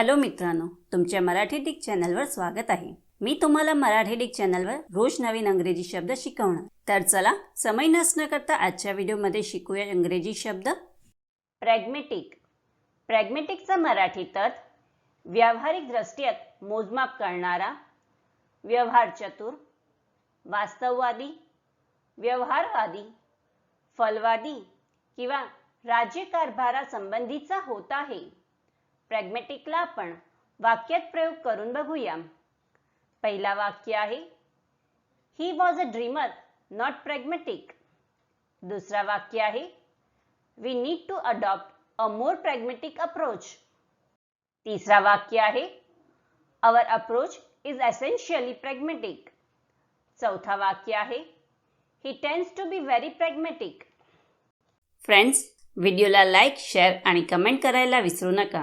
Hello मित्रांनो तुमच्या Marathi Dick चॅनलवर स्वागत आहे. मी तुम्हाला मराठी डिक चॅनलवर रोज नवीन अंग्रेजी शब्द शिकवणार. तर चला समय नसणं करता आजच्या व्हिडिओमध्ये शिकूया इंग्रजी शब्द. प्रॅग्मेटिक प्रॅग्मेटिकचा मराठी तत् व्यावहारिक दृष्ट्यात मोजमाप करणारा व्यवहार चतुर वास्तववादी व्यवहारवादी फलवादी किंवा राज्यकारभारासंबंधीचा होत आहे. प्रॅग्मॅटिकला आपण वाक्यात प्रयोग करून बघूया. पहिला वाक्य आहे he was a dreamer not pragmatic दुसरा वाक्य आहे we need to adopt a more pragmatic approach तिसरा वाक्य आहे our approach is essentially pragmatic चौथा वाक्य आहे he tends to be very pragmatic friends व्हिडिओला लाईक शेअर आणि कमेंट करायला विसरू नका.